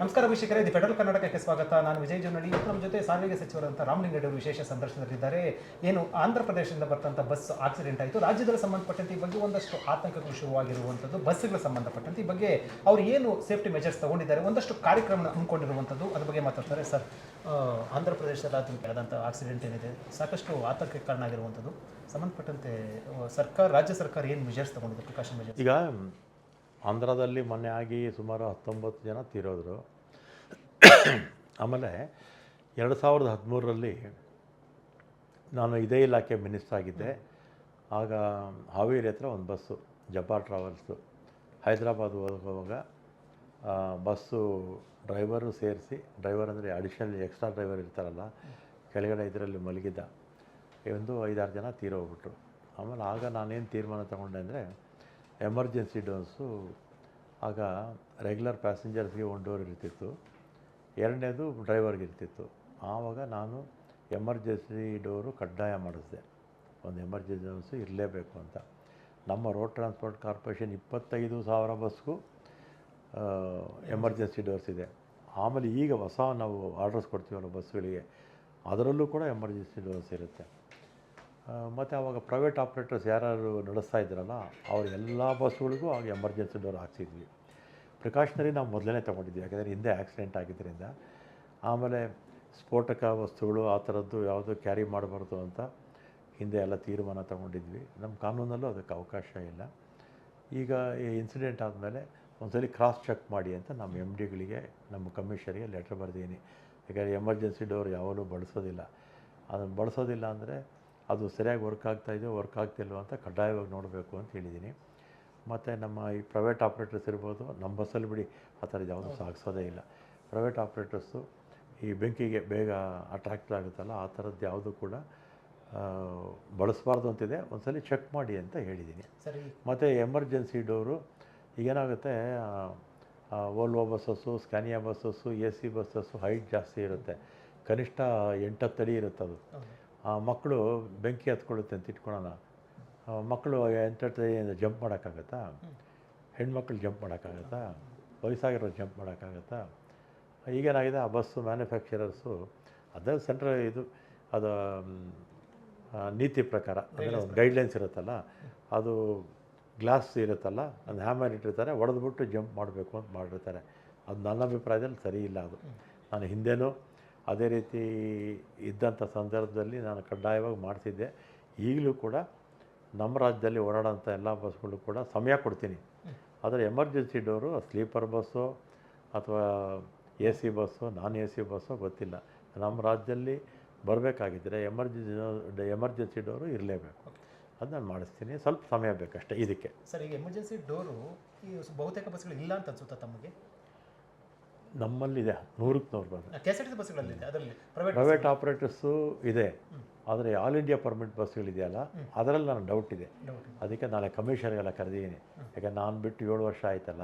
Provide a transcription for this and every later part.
ನಮಸ್ಕಾರ ವೀಕ್ಷಕರೇ ಇದು ಫೆಡರಲ್ ಕರ್ನಾಟಕಕ್ಕೆ ಸ್ವಾಗತ. ನಾನು ವಿಜಯ್ ಜೋನಳ್ಳಿ ಇವತ್ತು ನಮ್ಮ ಜೊತೆ ಸಾರಿಗೆ ಸಚಿವರಂತ ರಾಮಲಿಂಗಯ್ಯ ಅವರು ವಿಶೇಷ ಸಂದರ್ಶನದಲ್ಲಿದ್ದಾರೆ. ಏನು ಆಂಧ್ರ ಪ್ರದೇಶದಿಂದ ಬರ್ತಂಥ ಬಸ್ ಆಕ್ಸಿಡೆಂಟ್ ಆಯಿತು. ರಾಜ್ಯದಲ್ಲಿ ಸಂಬಂಧಪಟ್ಟಂತೆ ಈ ಬಗ್ಗೆ ಒಂದಷ್ಟು ಆತಂಕಗಳು ಶುರುವಾಗಿರುವಂಥದ್ದು ಬಸ್ಗಳ ಸಂಬಂಧಪಟ್ಟಂತೆ ಈ ಬಗ್ಗೆ ಅವರು ಏನು ಸೇಫ್ಟಿ ಮೆಜರ್ಸ್ ತಗೊಂಡಿದ್ದಾರೆ, ಒಂದಷ್ಟು ಕಾರ್ಯಕ್ರಮ ಹಮ್ಮಿಕೊಂಡಿರುವಂಥದ್ದು ಅದ್ರ ಬಗ್ಗೆ ಮಾತಾಡ್ತಾರೆ. ಸರ್ ಆಂಧ್ರ ಪ್ರದೇಶದಲ್ಲಿ ಆದಂಥ ಆಕ್ಸಿಡೆಂಟ್ ಏನಿದೆ, ಸಾಕಷ್ಟು ಆತಂಕಕ್ಕೆ ಕಾರಣ ಆಗಿರುವಂಥದ್ದು ಸಂಬಂಧಪಟ್ಟಂತೆ ಸರ್ಕಾರ, ರಾಜ್ಯ ಸರ್ಕಾರ ಏನು ಮೆಜರ್ಸ್ ತಗೊಂಡಿದೆ ಪ್ರಿಕಾಷನ್ ಮೆಜರ್ಸ್ ಈಗ ಆಂಧ್ರದಲ್ಲಿ ಮೊನ್ನೆ ಆಗಿ ಸುಮಾರು ಹತ್ತೊಂಬತ್ತು ಜನ ತೀರೋದ್ರು. ಆಮೇಲೆ ಎರಡು ಸಾವಿರದ ಹದಿಮೂರರಲ್ಲಿ ನಾನು ಇದೇ ಇಲಾಖೆ ಮಿನಿಸ್ಟರ್ ಆಗಿದ್ದೆ. ಆಗ ಹಾವೇರಿ ಹತ್ರ ಒಂದು ಬಸ್ಸು ಜಬ್ಬಾರ್ ಟ್ರಾವೆಲ್ಸು. ಹೈದರಾಬಾದ್ ಹೋಗುವಾಗ ಬಸ್ಸು ಡ್ರೈವರು ಸೇರಿಸಿ, ಡ್ರೈವರ್ ಅಂದರೆ ಅಡಿಷನಲ್ ಎಕ್ಸ್ಟ್ರಾ ಡ್ರೈವರ್ ಇರ್ತಾರಲ್ಲ, ಕೆಳಗಡೆ ಇದರಲ್ಲಿ ಮಲಗಿದ್ದ. ಒಂದು ಐದಾರು ಜನ ತೀರೋಗ್ಬಿಟ್ರು. ಆಮೇಲೆ ಆಗ ನಾನೇನು ತೀರ್ಮಾನ ತಗೊಂಡೆ ಅಂದರೆ ಎಮರ್ಜೆನ್ಸಿ ಡೋಸು, ಆಗ ರೆಗ್ಯುಲರ್ ಪ್ಯಾಸೆಂಜರ್ಸ್ಗೆ ಒಂದು ಡೋರ್ ಇರ್ತಿತ್ತು. ಎರಡನೇದು ಡ್ರೈವರ್ಗೆ ಇರ್ತಿತ್ತು. ಆವಾಗ ನಾನು ಎಮರ್ಜೆನ್ಸಿ ಡೋರು ಕಡ್ಡಾಯ ಮಾಡಿಸಿದೆ. ಒಂದು ಎಮರ್ಜೆನ್ಸಿ ಡೋಸು ಇರಲೇಬೇಕು ಅಂತ. ನಮ್ಮ ರೋಡ್ ಟ್ರಾನ್ಸ್ಪೋರ್ಟ್ ಕಾರ್ಪೊರೇಷನ್ ಇಪ್ಪತ್ತೈದು ಸಾವಿರ ಬಸ್ಗೂ ಎಮರ್ಜೆನ್ಸಿ ಡೋರ್ಸ್ ಇದೆ. ಆಮೇಲೆ ಈಗ ಹೊಸ ನಾವು ಆರ್ಡರ್ಸ್ ಕೊಡ್ತೀವಲ್ಲ ಬಸ್ಗಳಿಗೆ, ಅದರಲ್ಲೂ ಕೂಡ ಎಮರ್ಜೆನ್ಸಿ ಡೋರ್ಸ್ ಇರುತ್ತೆ. ಮತ್ತು ಆವಾಗ ಪ್ರೈವೇಟ್ ಆಪ್ರೇಟರ್ಸ್ ಯಾರು ನಡೆಸ್ತಾ ಇದ್ರಲ್ಲ ಅವ್ರ ಎಲ್ಲ ಬಸ್ಗಳಿಗೂ ಆಗ ಎಮರ್ಜೆನ್ಸಿ ಡೋರ್ ಹಾಕ್ಸಿದ್ವಿ. ಪ್ರಿಕಾಷನರಿ ನಾವು ಮೊದಲೇ ತೊಗೊಂಡಿದ್ವಿ, ಯಾಕೆಂದರೆ ಹಿಂದೆ ಆಕ್ಸಿಡೆಂಟ್ ಆಗಿದ್ದರಿಂದ. ಆಮೇಲೆ ಸ್ಫೋಟಕ ವಸ್ತುಗಳು ಆ ಥರದ್ದು ಯಾವುದು ಕ್ಯಾರಿ ಮಾಡಬಾರ್ದು ಅಂತ ಹಿಂದೆ ಎಲ್ಲ ತೀರ್ಮಾನ ತಗೊಂಡಿದ್ವಿ. ನಮ್ಮ ಕಾನೂನಲ್ಲೂ ಅದಕ್ಕೆ ಅವಕಾಶ ಇಲ್ಲ. ಈಗ ಈ ಇನ್ಸಿಡೆಂಟ್ ಆದಮೇಲೆ ಒಂದ್ಸಲಿ ಕ್ರಾಸ್ ಚೆಕ್ ಮಾಡಿ ಅಂತ ನಮ್ಮ ಎಂ ಡಿಗಳಿಗೆ ನಮ್ಮ ಕಮಿಷನರಿಗೆ ಲೆಟ್ರ್ ಬರೆದೀನಿ. ಯಾಕಂದರೆ ಎಮರ್ಜೆನ್ಸಿ ಡೋರ್ ಯಾವಾಗಲೂ ಬಳಸೋದಿಲ್ಲ. ಅದನ್ನು ಬಳಸೋದಿಲ್ಲ ಅಂದರೆ ಅದು ಸರಿಯಾಗಿ ವರ್ಕ್ ಆಗ್ತಾಯಿದೆಯೋ ವರ್ಕ್ ಆಗ್ತಿಲ್ವೋ ಅಂತ ಕಡ್ಡಾಯವಾಗಿ ನೋಡಬೇಕು ಅಂತ ಹೇಳಿದ್ದೀನಿ. ಮತ್ತು ನಮ್ಮ ಈ ಪ್ರೈವೇಟ್ ಆಪ್ರೇಟರ್ಸ್ ಇರ್ಬೋದು ನಮ್ಮ ಬಸ್ಸಲ್ಲಿ ಬಿಡಿ ಆ ಥರದ್ದು ಯಾವುದೂ ಸಾಗಿಸೋದೇ ಇಲ್ಲ. ಪ್ರೈವೇಟ್ ಆಪ್ರೇಟರ್ಸು ಈ ಬೆಂಕಿಗೆ ಬೇಗ ಅಟ್ರಾಕ್ಟ್ ಆಗುತ್ತಲ್ಲ ಆ ಥರದ್ದು ಯಾವುದು ಕೂಡ ಬಳಸಬಾರ್ದು ಅಂತಿದೆ. ಒಂದ್ಸಲಿ ಚೆಕ್ ಮಾಡಿ ಅಂತ ಹೇಳಿದ್ದೀನಿ. ಮತ್ತು emergency door ಈಗೇನಾಗುತ್ತೆ Volvo buses Scania buses A C buses height ಜಾಸ್ತಿ ಇರುತ್ತೆ. ಕನಿಷ್ಠ ಎಂಟತ್ತು ಅಡಿ ಇರುತ್ತೆ ಅದು. ಆ ಮಕ್ಕಳು ಬೆಂಕಿ ಹತ್ಕೊಳ್ಳುತ್ತೆ ಅಂತ ಇಟ್ಕೊಳ್ಳೋಣ. ಮಕ್ಕಳು ಎಂಟರ್ಟೈನ್ ಜಂಪ್ ಮಾಡೋಕ್ಕಾಗತ್ತಾ? ಹೆಣ್ಮಕ್ಳು ಜಂಪ್ ಮಾಡೋಕ್ಕಾಗತ್ತಾ? ವಯಸ್ಸಾಗಿರೋ ಜಂಪ್ ಮಾಡೋಕ್ಕಾಗತ್ತಾ? ಈಗೇನಾಗಿದೆ ಆ ಬಸ್ಸು ಮ್ಯಾನುಫ್ಯಾಕ್ಚರರ್ಸು ಅದೇ ಸೆಂಟ್ರಲ್ ಇದು ಅದು ನೀತಿ ಪ್ರಕಾರ ಅಂದರೆ ಒಂದು ಗೈಡ್ಲೈನ್ಸ್ ಇರುತ್ತಲ್ಲ ಅದು ಗ್ಲಾಸ್ ಇರುತ್ತಲ್ಲ ಅದು ಹ್ಯಾಮರ್ ಇಟ್ಟಿರ್ತಾರೆ ಹೊಡೆದ್ಬಿಟ್ಟು ಜಂಪ್ ಮಾಡಬೇಕು ಅಂತ ಮಾಡಿರ್ತಾರೆ. ಅದು ನನ್ನ ಅಭಿಪ್ರಾಯದಲ್ಲಿ ಸರಿ ಇಲ್ಲ ಅದು. ನಾನು ಹಿಂದೆನೂ ಅದೇ ರೀತಿ ಇದ್ದಂಥ ಸಂದರ್ಭದಲ್ಲಿ ನಾನು ಕಡ್ಡಾಯವಾಗಿ ಮಾಡ್ತಿದ್ದೆ. ಈಗಲೂ ಕೂಡ ನಮ್ಮ ರಾಜ್ಯದಲ್ಲಿ ಓಡಾಡೋಂಥ ಎಲ್ಲ ಬಸ್ಗಳು ಕೂಡ ಸಮಯ ಕೊಡ್ತೀನಿ. ಆದರೆ ಎಮರ್ಜೆನ್ಸಿ ಡೋರು, ಸ್ಲೀಪರ್ ಬಸ್ಸು ಅಥವಾ A C bus, non A C bus ಗೊತ್ತಿಲ್ಲ. ನಮ್ಮ ರಾಜ್ಯದಲ್ಲಿ ಬರಬೇಕಾಗಿದ್ದರೆ ಎಮರ್ಜೆನ್ಸಿ ಎಮರ್ಜೆನ್ಸಿ ಡೋರು ಇರಲೇಬೇಕು. ಅದು ನಾನು ಮಾಡಿಸ್ತೀನಿ. ಸ್ವಲ್ಪ ಸಮಯ ಬೇಕಷ್ಟೇ ಇದಕ್ಕೆ. ಸರ್, ಈಗ ಎಮರ್ಜೆನ್ಸಿ ಡೋರು ಈ ಬಹುತೇಕ ಬಸ್ಗಳು ಇಲ್ಲ ಅಂತ ಅನ್ಸುತ್ತಾ ತಮಗೆ? ನಮ್ಮಲ್ಲಿದೆ ನೂರಕ್ಕೆ ನೂರು bus K S R T C ಬಸ್ಗಳಲ್ಲಿದೆ ಅದರಲ್ಲಿ ಪ್ರೈವೇಟ್ ಪ್ರೈವೇಟ್ ಆಪ್ರೇಟರ್ಸು ಇದೆ ಆದರೆ ಆಲ್ ಇಂಡಿಯಾ ಪರ್ಮಿಟ್ ಬಸ್ಗಳಿದೆಯಲ್ಲ ಅದರಲ್ಲಿ ನನಗೆ ಡೌಟ್ ಇದೆ. ಅದಕ್ಕೆ ನಾಳೆ ಕಮಿಷನ್ಗೆಲ್ಲ ಕರೆದಿದ್ದೀನಿ. ಯಾಕೆ ನಾನು ಬಿಟ್ಟು ಏಳು ವರ್ಷ ಆಯ್ತಲ್ಲ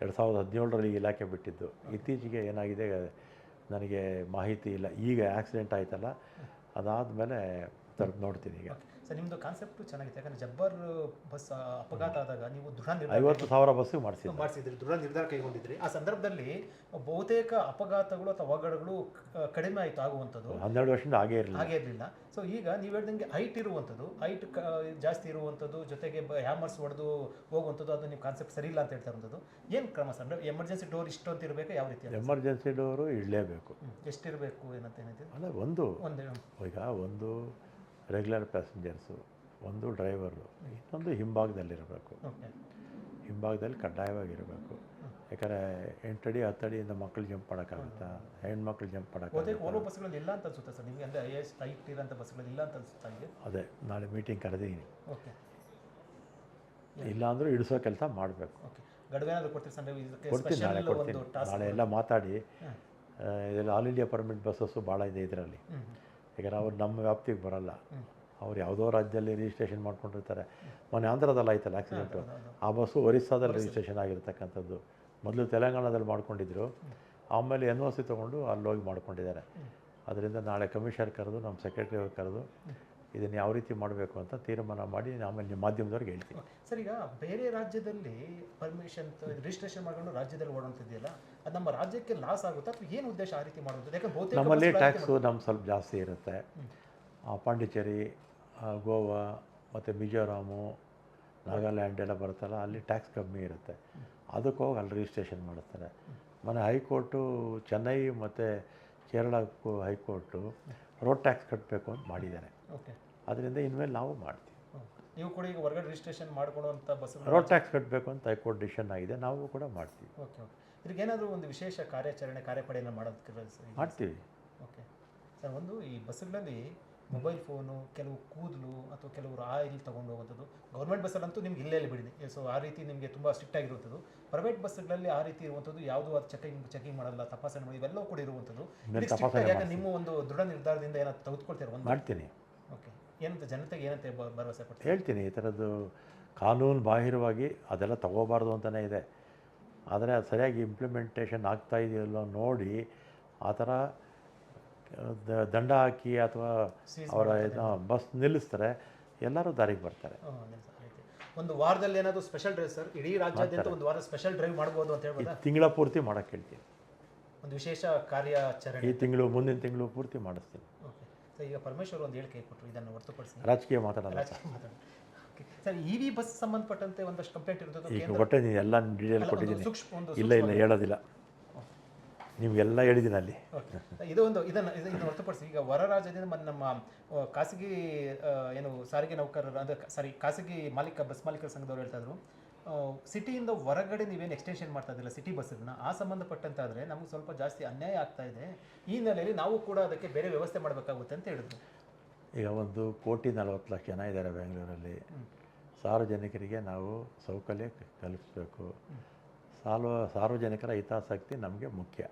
ಎರಡು ಸಾವಿರದ ಹದಿನೇಳರಲ್ಲಿ ಈ ಇಲಾಖೆ ಬಿಟ್ಟಿದ್ದು. ಇತ್ತೀಚೆಗೆ ಏನಾಗಿದೆ ನನಗೆ ಮಾಹಿತಿ ಇಲ್ಲ. ಈಗ ಆಕ್ಸಿಡೆಂಟ್ ಆಯ್ತಲ್ಲ ಅದಾದಮೇಲೆ ತರ್ದು ನೋಡ್ತೀನಿ ಈಗ. ಸರ್ ನಿಮ್ಮದು ಕಾನ್ಸೆಪ್ಟು ಚೆನ್ನಾಗಿದೆ ಯಾಕಂದರೆ ಜಬ್ಬರ್ ಬಸ್ ಅಪಘಾತ ಆದಾಗ ನೀವು ದೃಢ ನಿರ್ಧಾರ ಐವತ್ತು ಸಾವಿರ ಬಸ್ಸಿಗೆ ಮಾಡಿಸಿ ಮಾಡಿಸಿದ್ರಿ. ದೃಢ ನಿರ್ಧಾರ ಕೈಗೊಂಡಿದ್ರಿ. ಆ ಸಂದರ್ಭದಲ್ಲಿ ಬಹುತೇಕ ಅಪಘಾತಗಳು ಅಥವಾ ಅವಘಡಗಳು ಕಡಿಮೆ ಆಯಿತು ಆಗುವಂಥದ್ದು. ಹನ್ನೆರಡು ವರ್ಷದಿಂದ ಹಾಗೇ ಇರಲಿಲ್ಲ. ಹಾಗೇ ಇರಲಿಲ್ಲ. ಸೊ ಈಗ ನೀವು ಹೇಳ್ದಂಗೆ ಹೈಟ್ ಇರುವಂಥದ್ದು ಹೈಟ್ ಜಾಸ್ತಿ ಇರುವಂಥದ್ದು ಜೊತೆಗೆ ಹ್ಯಾಮರ್ಸ್ ಹೊಡೆದು ಹೋಗುವಂಥದ್ದು ಅದು ನಿಮ್ಮ ಕಾನ್ಸೆಪ್ಟ್ ಸರಿ ಇಲ್ಲ ಅಂತ ಹೇಳ್ತಾ ಇರುವಂಥದ್ದು. ಏನು ಕ್ರಮ ಸರ್? ಅಂದರೆ ಎಮರ್ಜೆನ್ಸಿ ಡೋರ್ ಇಷ್ಟು ಅಂತ ಇರಬೇಕು? ಯಾವ ರೀತಿ ಎಮರ್ಜೆನ್ಸಿ ಡೋರು ಇಡಲೇಬೇಕು. ಎಷ್ಟಿರಬೇಕು ಏನಂತ ಏನಿದೆ ಅಲ್ಲ ಒಂದು. ಒಂದು ಈಗ ಒಂದು ರೆಗ್ಯುಲರ್ ಪ್ಯಾಸೆಂಜರ್ಸು ಒಂದು ಡ್ರೈವರು ಇನ್ನೊಂದು ಹಿಂಭಾಗದಲ್ಲಿರಬೇಕು. ಓಕೆ ಹಿಂಭಾಗದಲ್ಲಿ ಕಡ್ಡಾಯವಾಗಿರಬೇಕು. ಯಾಕಂದರೆ ಎಂಟಡಿ ಹತ್ತಡಿಯಿಂದ ಮಕ್ಕಳು ಜಂಪ್ ಮಾಡೋಕ್ಕಾಗುತ್ತಾ? ಹೆಣ್ಮಕ್ಳು ಜಂಪ್ ಮಾಡೋಕ್ಕಾಗುತ್ತೆ? ಇಲ್ಲ ಅಂತ ಅನ್ಸುತ್ತೆ ಸರ್. ನಿಮಗೆ ಅಂದರೆ ಎಷ್ಟು ಹೈಟ್ ಇರೋಂಥ ಬಸ್ಗಳಲ್ಲಿ ಇಲ್ಲ ಅಂತ ಅನ್ಸುತ್ತಾ ಇದೆ ಅದೇ ನಾಳೆ ಮೀಟಿಂಗ್ ಕರೆದೀನಿ ಓಕೆ ಇಲ್ಲಾಂದರೂ ಇಡಿಸೋ ಕೆಲಸ ಮಾಡಬೇಕು. ಕೊಡ್ತೀನಿ ನಾಳೆ ಕೊಡ್ತೀನಿ. ನಾಳೆ ಎಲ್ಲ ಮಾತಾಡಿ ಇದೆಲ್ಲ ಆಲ್ ಇಂಡಿಯಾ ಪರ್ಮಿಟ್ ಬಸ್ಸಸ್ಸು ಭಾಳ ಇದೆ ಇದರಲ್ಲಿ. ಯಾಕಂದ್ರೆ ಅವ್ರು ನಮ್ಮ ವ್ಯಾಪ್ತಿಗೆ ಬರಲ್ಲ. ಅವ್ರು ಯಾವುದೋ ರಾಜ್ಯದಲ್ಲಿ ರಿಜಿಸ್ಟ್ರೇಷನ್ ಮಾಡ್ಕೊಂಡಿರ್ತಾರೆ. ಮೊನ್ನೆ ಆಂಧ್ರದಲ್ಲಿ ಆಯ್ತಲ್ಲ ಆ್ಯಕ್ಸಿಡೆಂಟು ಆ ಬಸ್ಸು ಒರಿಸ್ಸಾದಲ್ಲಿ ರಿಜಿಸ್ಟ್ರೇಷನ್ ಆಗಿರ್ತಕ್ಕಂಥದ್ದು. ಮೊದಲು ತೆಲಂಗಾಣದಲ್ಲಿ ಮಾಡ್ಕೊಂಡಿದ್ರು. ಆಮೇಲೆ ಎನ್ ಒ ಸಿ ತೊಗೊಂಡು ಅಲ್ಲಿ ಹೋಗಿ ಮಾಡ್ಕೊಂಡಿದ್ದಾರೆ ಅದರಿಂದ ನಾಳೆ ಕಮಿಷನರ್ ಕರೆದು ನಮ್ಮ ಸೆಕ್ರೆಟರಿ ಕರೆದು ಇದನ್ನು ಯಾವ ರೀತಿ ಮಾಡಬೇಕು ಅಂತ ತೀರ್ಮಾನ ಮಾಡಿ ಆಮೇಲೆ ನಿಮ್ಮ ಮಾಧ್ಯಮದವ್ರಿಗೆ ಹೇಳ್ತೀನಿ. ಸರ್ ಈಗ ಬೇರೆ ರಾಜ್ಯದಲ್ಲಿ ಪರ್ಮಿಷನ್ ರಿಜಿಸ್ಟ್ರೇಷನ್ ಮಾಡ್ಕೊಂಡು ರಾಜ್ಯದಲ್ಲಿ ಓಡೋಂತಿದೆಯಲ್ಲ ಅದು ನಮ್ಮ ರಾಜ್ಯಕ್ಕೆ ಲಾಸ್ ಆಗುತ್ತಾ ಅಥವಾ ಏನು ಉದ್ದೇಶ ಆ ರೀತಿ ಮಾಡುವಂಥದ್ದು ಯಾಕಂದ್ರೆ ನಮ್ಮಲ್ಲಿ ಟ್ಯಾಕ್ಸು ನಮ್ಮ ಸ್ವಲ್ಪ ಜಾಸ್ತಿ ಇರುತ್ತೆ. ಪಾಂಡಿಚೇರಿ ಗೋವಾ ಮತ್ತು ಮಿಜೋರಾಮು ನಾಗಾಲ್ಯಾಂಡ್ ಎಲ್ಲ ಬರುತ್ತಲ್ಲ ಅಲ್ಲಿ ಟ್ಯಾಕ್ಸ್ ಕಮ್ಮಿ ಇರುತ್ತೆ. ಅದಕ್ಕೆ ಹೋಗಿ ಅಲ್ಲಿ ರಿಜಿಸ್ಟ್ರೇಷನ್ ಮಾಡ್ತಾರೆ. ಮನೆ ಹೈಕೋರ್ಟು ಚೆನ್ನೈ ಮತ್ತು ಕೇರಳ ಹೈಕೋರ್ಟು ರೋಡ್ ಟ್ಯಾಕ್ಸ್ ಕಟ್ಟಬೇಕು ಅಂತ ಮಾಡಿದ್ದಾರೆ. ಅದರಿಂದ ಇನ್ಮೇಲೆ ನಾವು ಮಾಡ್ತೀವಿ. ನೀವು ಕೂಡ ಈಗ ಹೊರಗಡೆ ರಿಜಿಸ್ಟ್ರೇಷನ್ ಮಾಡ್ಕೊಳ್ಳುವಂಥ ಬಸ್ ರೋಡ್ ಟ್ಯಾಕ್ಸ್ ಕಟ್ಟಬೇಕು ಅಂತ ಹೈಕೋರ್ಟ್ ಡಿಸಿಷನ್ ಆಗಿದೆ. ನಾವು ಕೂಡ ಮಾಡ್ತೀವಿ. ಓಕೆ ಓಕೆ ಇದಕ್ಕೇನಾದರೂ ಒಂದು ವಿಶೇಷ ಕಾರ್ಯಾಚರಣೆ ಕಾರ್ಯಪಡೆಯನ್ನು ಮಾಡೋದಕ್ಕೆ ಮಾಡ್ತೀವಿ. ಓಕೆ ಸರ್ ಒಂದು ಈ ಬಸ್ಸುಗಳಲ್ಲಿ ಮೊಬೈಲ್ ಫೋನು ಕೆಲವು ಕೂದಲು ಅಥವಾ ಕೆಲವರು ಆಯಿಲ್ ತೊಗೊಂಡು ಹೋಗುವಂಥದ್ದು ಗೌರ್ಮೆಂಟ್ ಬಸ್ಸಲ್ಲಂತೂ ನಿಮ್ಗೆ ಇಲ್ಲೇ ಇಲ್ಲಿ ಬಿಡಿದೆ. ಸೊ ಆ ರೀತಿ ನಿಮಗೆ ತುಂಬ ಸ್ಟ್ರಿಕ್ಟ್ ಆಗಿರುವಂಥದ್ದು. ಪ್ರೈವೇಟ್ ಬಸ್ಗಳಲ್ಲಿ ಆ ರೀತಿ ಇರುವಂಥದ್ದು ಯಾವುದೂ ಅದು ಚೆಕಿಂಗ್ ಚೆಕಿಂಗ್ ಮಾಡಲ್ಲ ತಪಾಸಣೆ ಮಾಡಿ ಇವೆಲ್ಲವೂ ಕೂಡ ಇರುವಂಥದ್ದು. ಇದಕ್ಕೆ ನಿಮ್ಮ ಒಂದು ದೃಢ ನಿರ್ಧಾರದಿಂದ ಏನಾದ್ರು ತೆಗೆದುಕೊಳ್ತೀರ ಒಂದು ಮಾಡ್ತೀನಿ. ಏನಂತ ಜನತೆಗೆ ಏನಂತ ಭರವಸೆ ಕೊಟ್ಟು ಹೇಳ್ತೀನಿ ಈ ಥರದ್ದು ಕಾನೂನು ಬಾಹಿರವಾಗಿ ಅದೆಲ್ಲ ತಗೋಬಾರ್ದು ಅಂತಲೇ ಇದೆ. ಆದರೆ ಅದು ಸರಿಯಾಗಿ ಇಂಪ್ಲಿಮೆಂಟೇಷನ್ ಆಗ್ತಾ ಇದೆಯಲ್ಲೋ ನೋಡಿ ಆ ಥರ ದಂಡ ಹಾಕಿ ಅಥವಾ ಅವರ ಬಸ್ ನಿಲ್ಲಿಸ್ತಾರೆ ಎಲ್ಲರೂ ದಾರಿಗೆ ಬರ್ತಾರೆ. ಒಂದು ವಾರದಲ್ಲಿ ಏನಾದರೂ ಸ್ಪೆಷಲ್ ಡ್ರೈವ್ ಸರ್ ಇಡೀ ರಾಜ್ಯಾದ್ಯಂತ ಒಂದು ವಾರ ಸ್ಪೆಷಲ್ ಡ್ರೈವ್ ಮಾಡ್ಬೋದು ಅಂತ ಹೇಳ್ಬೋದು? ತಿಂಗಳ ಪೂರ್ತಿ ಮಾಡೋಕ್ಕೆ ಹೇಳ್ತೀನಿ. ಒಂದು ವಿಶೇಷ ಕಾರ್ಯಾಚರಣೆ. ಈ ತಿಂಗಳು ಮುಂದಿನ ತಿಂಗಳು ಪೂರ್ತಿ ಮಾಡಿಸ್ತೀನಿ. ಈಗ ಪರಮೇಶ್ವರ್ ಒಂದು ಹೇಳಿಕೆ ಕೊಟ್ಟರು ಇದನ್ನು ಹೊರತುಪಡಿಸಿ. ರಾಜಕೀಯ ಮಾತಾಡಲ್ಲ ಸರ್. ಇ ವಿ ಬಸ್ ಸಂಬಂಧಪಟ್ಟಂತೆ ಒಂದಷ್ಟು ಕಂಪ್ಲೇಂಟ್ ಇರೋದು ಈಗ ಕೊಟ್ಟಿದ್ದೀನಿ ಎಲ್ಲ ಡೀಟೇಲ್ ಕೊಟ್ಟಿದ್ದೀನಿ. ಇಲ್ಲ ಇಲ್ಲ ಹೇಳೋದಿಲ್ಲ. ನಿಮಗೆಲ್ಲ ಹೇಳಿದ್ದೀನಿ ಅಲ್ಲಿ. ಇದು ಒಂದು ಇದನ್ನು ಇದು ಇದನ್ನು ಹೊರತುಪಡಿಸಿ. ಈಗ ಹೊರ ರಾಜ್ಯದಿಂದ ಮತ್ತು ನಮ್ಮ ಖಾಸಗಿ ಏನು ಸಾರಿಗೆ ನೌಕರರು ಅಂದರೆ ಸಾರಿ ಖಾಸಗಿ ಮಾಲೀಕ ಬಸ್ ಮಾಲೀಕರ ಸಂಘದವ್ರು ಹೇಳ್ತಾ ಇದ್ರು. ಸಿಟಿಯಿಂದ ಹೊರಗಡೆ ನೀವೇನು ಎಕ್ಸ್ಟೆನ್ಷನ್ ಮಾಡ್ತಾ ಇದ್ದಿಲ್ಲ ಸಿಟಿ ಬಸ್ಸನ್ನ ಆ ಸಂಬಂಧಪಟ್ಟಂತಾದರೆ ನಮಗೆ ಸ್ವಲ್ಪ ಜಾಸ್ತಿ ಅನ್ಯಾಯ ಆಗ್ತಾ ಇದೆ. ಈ ಹಿನ್ನೆಲೆಯಲ್ಲಿ ನಾವು ಕೂಡ ಅದಕ್ಕೆ ಬೇರೆ ವ್ಯವಸ್ಥೆ ಮಾಡಬೇಕಾಗುತ್ತೆ ಅಂತ ಹೇಳಿದ್ರು. ಈಗ ಒಂದು ಕೋಟಿ ನಲವತ್ತು ಲಕ್ಷ ಜನ ಇದ್ದಾರೆ ಬೆಂಗಳೂರಲ್ಲಿ. ಸಾರ್ವಜನಿಕರಿಗೆ ನಾವು ಸೌಕರ್ಯ ಕಲ್ಪಿಸಬೇಕು. ಸಾಲ್ವ ಸಾರ್ವಜನಿಕರ ಹಿತಾಸಕ್ತಿ ನಮಗೆ ಮುಖ್ಯ.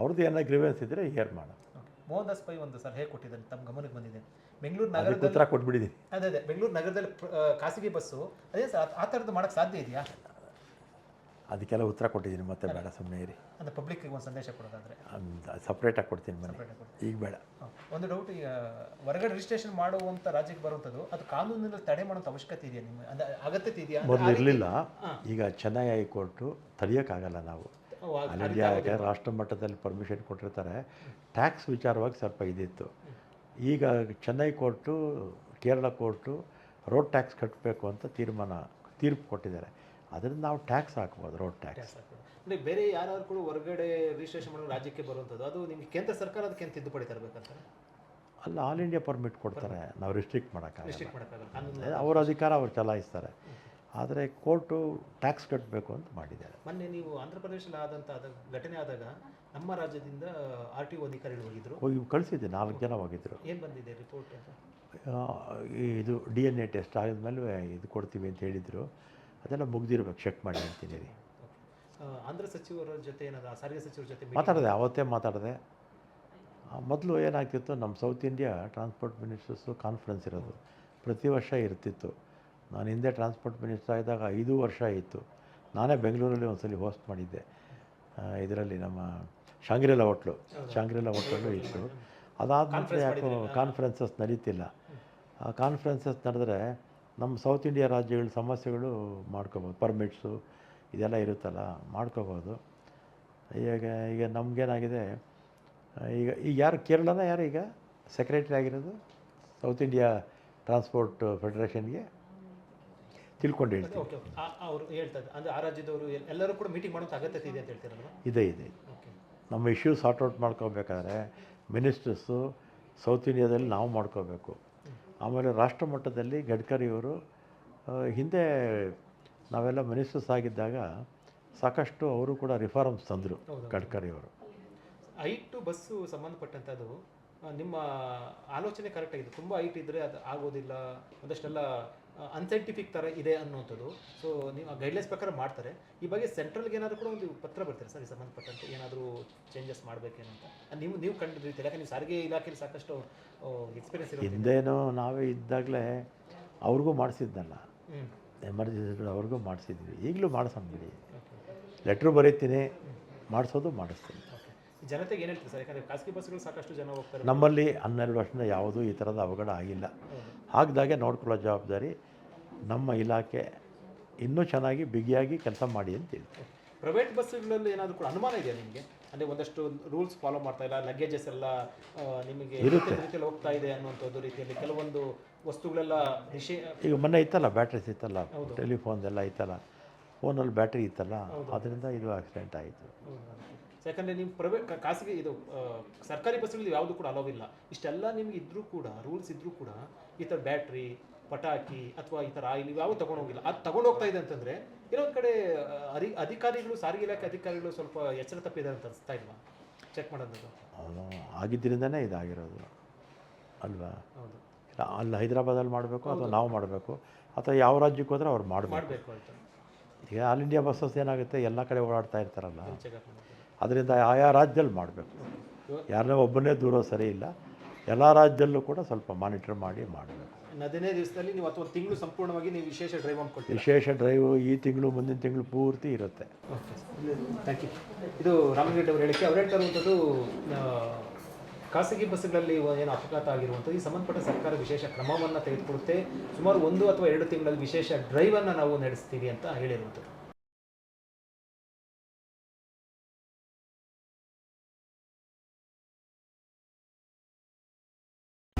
ಅವ್ರದ್ದು ಏನೋ ಗ್ರೀವೆನ್ಸ್ ಇದ್ದರೆ ಏರ್ ಮಾಡೋಣ ಮೋಹನ್ ದಾಸ್ ಪೈ ಒಂದು ಸಲಹೆ ಕೊಟ್ಟಿದ್ದಾರೆ ತಮ್ಮ ಗಮನಕ್ಕೆ ಬಂದಿದೆ. ಬೆಂಗಳೂರು ನಗರದಲ್ಲಿ ಉತ್ತರ ಕೊಟ್ಬಿಟ್ಟಿದ್ದೀನಿ ಅದೇ ಅದೇ ಬೆಂಗಳೂರು ನಗರದಲ್ಲಿ ಖಾಸಗಿ ಬಸ್ಸು ಅದೇ ಸರ್ ಆ ಥರದ್ದು ಮಾಡೋಕ್ಕೆ ಸಾಧ್ಯ ಇದೆಯಾ? ಅದಕ್ಕೆಲ್ಲ ಉತ್ತರ ಕೊಟ್ಟಿದ್ದೀನಿ ಮತ್ತೆ ಬೇಡ ಸುಮ್ಮನೆ ಇರಿ. ಅಂದರೆ ಪಬ್ಲಿಕ್ಗೆ ಒಂದು ಸಂದೇಶ ಕೊಡೋದಾದರೆ? ಸಪ್ರೇಟಾಗಿ ಕೊಡ್ತೀನಿ ಮನೆ. ಈಗ ಬೇಡ. ಒಂದು ಡೌಟ್ ಈಗ ಹೊರಗಡೆ ರಿಜಿಸ್ಟ್ರೇಷನ್ ಮಾಡುವಂಥ ರಾಜ್ಯಕ್ಕೆ ಬರುವಂಥದ್ದು ಅದು ಕಾನೂನಿನಲ್ಲಿ ತಡೆ ಮಾಡುವಂಥ ಅವಶ್ಯಕತೆ ಇದೆಯಾ ನಿಮ್ಮ ಅಂದರೆ ಅಗತ್ಯತೆ ಇದೆಯಾ? ಮೊದಲು ಇರಲಿಲ್ಲ. ಹಾ. ಈಗ ಚೆನ್ನೈ ಹೈಕೋರ್ಟು ತಡೆಯೋಕ್ಕಾಗಲ್ಲ ನಾವು. ಅಲ್ಲಿ ಯಾಕೆ ರಾಷ್ಟ್ರ ಮಟ್ಟದಲ್ಲಿ ಪರ್ಮಿಷನ್ ಕೊಟ್ಟಿರ್ತಾರೆ. ಟ್ಯಾಕ್ಸ್ ವಿಚಾರವಾಗಿ ಸ್ವಲ್ಪ ಇದಿತ್ತು. ಈಗ Chennai court Kerala court road tax ಕಟ್ಟಬೇಕು ಅಂತ ತೀರ್ಮಾನ ತೀರ್ಪು ಕೊಟ್ಟಿದ್ದಾರೆ. ಅದರಿಂದ ನಾವು ಟ್ಯಾಕ್ಸ್ ಹಾಕ್ಬೋದು ರೋಡ್ ಟ್ಯಾಕ್ಸ್. ಅಂದರೆ ಬೇರೆ ಯಾರು ಕೂಡ ಹೊರಗಡೆ ರಿಜಿಸ್ಟ್ರೇಷನ್ ಮಾಡೋ ರಾಜ್ಯಕ್ಕೆ ಬರುವಂಥದ್ದು ಅದು ನಿಮಗೆ ಕೇಂದ್ರ ಸರ್ಕಾರ ಅದಕ್ಕೆ ಏನು ತಿದ್ದುಪಡಿ ತರಬೇಕಂತ? ಅಲ್ಲ ಆಲ್ ಇಂಡಿಯಾ ಪರ್ಮಿಟ್ ಕೊಡ್ತಾರೆ. ನಾವು ರಿಸ್ಟ್ರಿಕ್ಟ್ ಮಾಡೋಕ್ಕಾಗಲ್ಲ. ಅವ್ರ ಅಧಿಕಾರ ಅವ್ರು ಚಲಾಯಿಸ್ತಾರೆ. ಆದರೆ ಕೋರ್ಟು ಟ್ಯಾಕ್ಸ್ ಕಟ್ಟಬೇಕು ಅಂತ ಮಾಡಿದ್ದಾರೆ. ಮೊನ್ನೆ ನೀವು ಆಂಧ್ರ ಪ್ರದೇಶದಲ್ಲಿ ಆದಂಥ ಅದ ಘಟನೆ ಆದಾಗ ನಮ್ಮ ರಾಜ್ಯದಿಂದ ಆರ್ ಟಿ ಒ ಅಧಿಕಾರಿಗಳು ಹೋಗಿದ್ರು. ಹೋಗಿ ಕಳಿಸಿದ್ದೆ ನಾಲ್ಕು ಜನ ಹೋಗಿದ್ದರು ಏನು ಬಂದಿದೆ ರಿಪೋರ್ಟ್ ಅಂತ? ಇದು ಡಿ ಎನ್ ಎ ಟೆಸ್ಟ್ ಆದಮೇಲೆ ಇದು ಕೊಡ್ತೀವಿ ಅಂತ ಹೇಳಿದರು. ಅದೆಲ್ಲ ಮುಗ್ದಿರ್ಬೇಕು ಚೆಕ್ ಮಾಡಿ ಅಂತೀನಿ ರೀ ಆಂಧ್ರ ಸಚಿವರ ಜೊತೆ ಏನಾದ್ರು ಸಾರಿಗೆ ಸಚಿವರ ಜೊತೆ ಮಾತಾಡಿದೆ ಅವತ್ತೇ ಮಾತಾಡಿದೆ. ಮೊದಲು ಏನಾಗ್ತಿತ್ತು ನಮ್ಮ south India transport ministers conference ಇರೋದು. ಪ್ರತಿ ವರ್ಷ ಇರ್ತಿತ್ತು. ನಾನು ಹಿಂದೆ ಟ್ರಾನ್ಸ್ಪೋರ್ಟ್ ಮಿನಿಸ್ಟರ್ ಆಗಿದ್ದಾಗ ಐದು ವರ್ಷ ಇತ್ತು. ನಾನೇ ಬೆಂಗಳೂರಲ್ಲಿ ಒಂದ್ಸಲಿ ಹೋಸ್ಟ್ ಮಾಡಿದ್ದೆ. ಇದರಲ್ಲಿ ನಮ್ಮ ಶಾಂಗ್ರಿಲಾ ಹೋಟ್ಲು. ಶಾಂಗ್ರಿಲಾ ಹೋಟ್ಲಲ್ಲೂ ಇತ್ತು. ಅದಾದ ನಂತರ ಯಾಕೋ ಕಾನ್ಫರೆನ್ಸಸ್ ನಡೀತಿಲ್ಲ. ಆ ಕಾನ್ಫರೆನ್ಸಸ್ ನಡೆದ್ರೆ ನಮ್ಮ ಸೌತ್ ಇಂಡಿಯಾ ರಾಜ್ಯಗಳ ಸಮಸ್ಯೆಗಳು ಮಾಡ್ಕೋಬೋದು. ಪರ್ಮಿಟ್ಸು ಇದೆಲ್ಲ ಇರುತ್ತಲ್ಲ ಮಾಡ್ಕೋಬೋದು. ಈಗ ಈಗ ನಮಗೇನಾಗಿದೆ ಈಗ ಈಗ ಯಾರು ಕೇರಳನ ಯಾರು ಈಗ? ಸೆಕ್ರೆಟರಿ ಆಗಿರೋದು ಸೌತ್ ಇಂಡಿಯಾ ಟ್ರಾನ್ಸ್ಪೋರ್ಟ್ ಫೆಡರೇಷನ್ಗೆ ತಿಳ್ಕೊಂಡು ಹೇಳ್ತೀವಿ ಅವರು ಹೇಳ್ತಾರೆ ಅಂದರೆ ಆ ರಾಜ್ಯದವರು ಎಲ್ಲರೂ ಕೂಡ ಮೀಟಿಂಗ್ ಮಾಡೋಂಥ ಅಗತ್ಯತೆ ಇದೆ ಅಂತ ಇದೆ ಇದೆ. ಓಕೆ. ನಮ್ಮ ಇಶ್ಯೂ ಸಾರ್ಟ್ ಔಟ್ ಮಾಡ್ಕೋಬೇಕಾದ್ರೆ ಮಿನಿಸ್ಟರ್ಸು ಸೌತ್ ಇಂಡಿಯಾದಲ್ಲಿ ನಾವು ಮಾಡ್ಕೋಬೇಕು. ಆಮೇಲೆ ರಾಷ್ಟ್ರ ಮಟ್ಟದಲ್ಲಿ ಗಡ್ಕರಿಯವರು ಹಿಂದೆ ನಾವೆಲ್ಲ ಮಿನಿಸ್ಟರ್ಸ್ ಆಗಿದ್ದಾಗ ಸಾಕಷ್ಟು ಅವರು ಕೂಡ ರಿಫಾರ್ಮ್ಸ್ ತಂದರು ಗಡ್ಕರಿಯವರು ಹೈಟ್ ಟು ಬಸ್ಸು ಸಂಬಂಧಪಟ್ಟಂಥದ್ದು ನಿಮ್ಮ ಆಲೋಚನೆ ಕರೆಕ್ಟ್ ಆಗಿದೆ. ತುಂಬ ಹೈಟ್ ಇದ್ದರೆ ಅದು ಆಗೋದಿಲ್ಲ ಒಂದಷ್ಟೆಲ್ಲ ಅನ್ಸೈಂಟಿಫಿಕ್ ಥರ ಇದೆ ಅನ್ನುವಂಥದ್ದು. ಸೊ ನೀವು ಆ ಗೈಡ್ಲೈನ್ಸ್ ಪ್ರಕಾರ ಮಾಡ್ತಾರೆ. ಈ ಬಗ್ಗೆ ಸೆಂಟ್ರಲ್ಗೆ ಏನಾದರೂ ಕೂಡ ಒಂದು ಪತ್ರ ಬರ್ತಾರೆ ಸರ್ ಈ ಸಂಬಂಧಪಟ್ಟಂತೆ? ಏನಾದರೂ ಚೇಂಜಸ್ ಮಾಡಬೇಕೇನು ಅಂತ? ನೀವು ನೀವು ಕಂಡು ಯಾಕಂದ್ರೆ ನೀವು ಸಾರಿಗೆ ಇಲಾಖೆಯಲ್ಲಿ ಸಾಕಷ್ಟು ಎಕ್ಸ್ಪೀರಿಯನ್ಸ್ ಇರುತ್ತೆ ಹಿಂದೇನೋ ನಾವೇ ಇದ್ದಾಗಲೇ ಅವ್ರಿಗೂ ಮಾಡಿಸಿದ್ನಲ್ಲ ಹ್ಞೂ ಎಮರ್ಜೆನ್ಸಿ ಅವ್ರಿಗೂ ಮಾಡಿಸಿದ್ವಿ ಈಗಲೂ ಮಾಡಿಸಿ ಲೆಟ್ರ್ ಬರೀತೀನಿ. ಮಾಡಿಸೋದು ಮಾಡಿಸ್ತೀನಿ. ಜನತೆಗೆ ಏನು ಹೇಳ್ತೀವಿ ಸರ್? ಯಾಕಂದರೆ ಖಾಸಗಿ ಬಸ್ಗಳು ಸಾಕಷ್ಟು ಜನ ಹೋಗ್ತಾರೆ. ನಮ್ಮಲ್ಲಿ ಹನ್ನೆರಡು ವರ್ಷದಿಂದ ಯಾವುದೂ ಈ ಥರದ ಅವಘಡ ಆಗಿಲ್ಲ. ಆಗದಾಗೆ ನೋಡ್ಕೊಳ್ಳೋ ಜವಾಬ್ದಾರಿ ನಮ್ಮ ಇಲಾಖೆ ಇನ್ನೂ ಚೆನ್ನಾಗಿ ಬಿಗಿಯಾಗಿ ಕೆಲಸ ಮಾಡಿ ಅಂತ ಹೇಳ್ತೀವಿ ಪ್ರೈವೇಟ್ ಬಸ್ಗಳಲ್ಲಿ ಏನಾದರೂ ಕೂಡ ಅನುಮಾನ ಇದೆಯಾ ನಿಮಗೆ? ಅಂದರೆ ಒಂದಷ್ಟು ರೂಲ್ಸ್ ಫಾಲೋ ಮಾಡ್ತಾ ಇಲ್ಲ ಲಗೇಜಸ್ ಎಲ್ಲ ನಿಮಗೆ ಇರುತ್ತೆ. ರೀತಿಯಲ್ಲಿ ಹೋಗ್ತಾ ಇದೆ ಅನ್ನುವಂಥದ್ದು ರೀತಿಯಲ್ಲಿ ಕೆಲವೊಂದು ವಸ್ತುಗಳೆಲ್ಲ ನಿಷೇ ಈಗ ಮೊನ್ನೆ ಇತ್ತಲ್ಲ ಬ್ಯಾಟ್ರೀಸ್ ಇತ್ತಲ್ಲ. ಟೆಲಿಫೋನ್ದೆಲ್ಲ ಇತ್ತಲ್ಲ ಫೋನಲ್ಲಿ ಬ್ಯಾಟ್ರಿ ಇತ್ತಲ್ಲ ಅದರಿಂದ ಇದು ಆಕ್ಸಿಡೆಂಟ್ ಆಯಿತು. ಯಾಕಂದರೆ ನಿಮ್ಮ ಪ್ರೈವೇಟ್ ಖಾಸಗಿ ಇದು ಸರ್ಕಾರಿ ಬಸ್ಗಳಲ್ಲಿ ಯಾವುದು ಕೂಡ ಅಲೋ ಇಲ್ಲ. ಇಷ್ಟೆಲ್ಲ ನಿಮ್ಗೆ ಇದ್ದರೂ ಕೂಡ ರೂಲ್ಸ್ ಇದ್ದರೂ ಕೂಡ ಈ ಥರ ಬ್ಯಾಟ್ರಿ ಪಟಾಕಿ ಅಥವಾ ಈ ಥರ ಆಯಿಲ್ ಯಾವ ತಗೊಂಡೋಗಿಲ್ಲ ಅದು ತಗೊಂಡು ಹೋಗ್ತಾ ಇದೆ ಅಂತಂದರೆ ಇನ್ನೊಂದು ಕಡೆ ಅರಿ ಅಧಿಕಾರಿಗಳು ಸಾರಿಗೆ ಇಲಾಖೆ ಅಧಿಕಾರಿಗಳು ಸ್ವಲ್ಪ ಎಚ್ಚರ ತಪ್ಪಿದೆ ಅಂತ ಅನಿಸ್ತಾ ಇಲ್ವಾ? ಚೆಕ್ ಮಾಡೋದು ಆಗಿದ್ದರಿಂದನೇ ಇದಾಗಿರೋದು. ಅಲ್ವಾ? ಹೌದು. ಇಲ್ಲ, ಅಲ್ಲಿ ಹೈದರಾಬಾದಲ್ಲಿ ಮಾಡಬೇಕು ಅಥವಾ ನಾವು ಮಾಡಬೇಕು. ಅಥವಾ ಯಾವ ರಾಜ್ಯಕ್ಕೆ ಹೋದರೆ ಅವ್ರು ಮಾಡಬೇಕು. ಮಾಡಬೇಕು ಅಂತ. ಈಗ ಆಲ್ ಇಂಡಿಯಾ ಬಸ್ಸಸ್ ಏನಾಗುತ್ತೆ? ಎಲ್ಲ ಕಡೆ ಓಡಾಡ್ತಾ ಇರ್ತಾರಲ್ಲ. ಅದರಿಂದ ಆಯಾ ರಾಜ್ಯದಲ್ಲಿ ಮಾಡಬೇಕು. ಯಾರನ್ನೇ ಒಬ್ಬನೇ ದೂರ ಸರಿ ಇಲ್ಲ. ಎಲ್ಲ ರಾಜ್ಯದಲ್ಲೂ ಕೂಡ ಸ್ವಲ್ಪ ಮಾನಿಟರ್ ಮಾಡಿ ಮಾಡಬೇಕು. ಇನ್ನು ಹದಿನೈದು ದಿವಸದಲ್ಲಿ ನೀವು ಅಥವಾ ತಿಂಗಳು ಸಂಪೂರ್ಣವಾಗಿ ನೀವು ವಿಶೇಷ ಡ್ರೈವ್ ಅಂದ್ಕೊಳ್ತೀವಿ ವಿಶೇಷ ಡ್ರೈವ್ ಈ ತಿಂಗಳು ಮುಂದಿನ ತಿಂಗಳು ಪೂರ್ತಿ ಇರುತ್ತೆ. ಓಕೆ. ಥ್ಯಾಂಕ್ ಯು ಇದು ರಾಮಲಿಂಗರೆಡ್ಡಿ ಅವರು ಹೇಳಿಕೆ ಅವ್ರು ಹೇಳ್ತಾ ಇರುವಂಥದ್ದು ಖಾಸಗಿ ಬಸ್ಗಳಲ್ಲಿ ಏನು ಅಪಘಾತ ಆಗಿರುವಂಥದ್ದು ಈ ಸಂಬಂಧಪಟ್ಟ ಸರ್ಕಾರ ವಿಶೇಷ ಕ್ರಮವನ್ನು ತೆಗೆದುಕೊಳ್ಳುತ್ತೆ. ಸುಮಾರು ಒಂದು ಅಥವಾ ಎರಡು ತಿಂಗಳಲ್ಲಿ ವಿಶೇಷ ಡ್ರೈವನ್ನು ನಾವು ನಡೆಸ್ತೀವಿ ಅಂತ ಹೇಳಿರುವಂಥದ್ದು.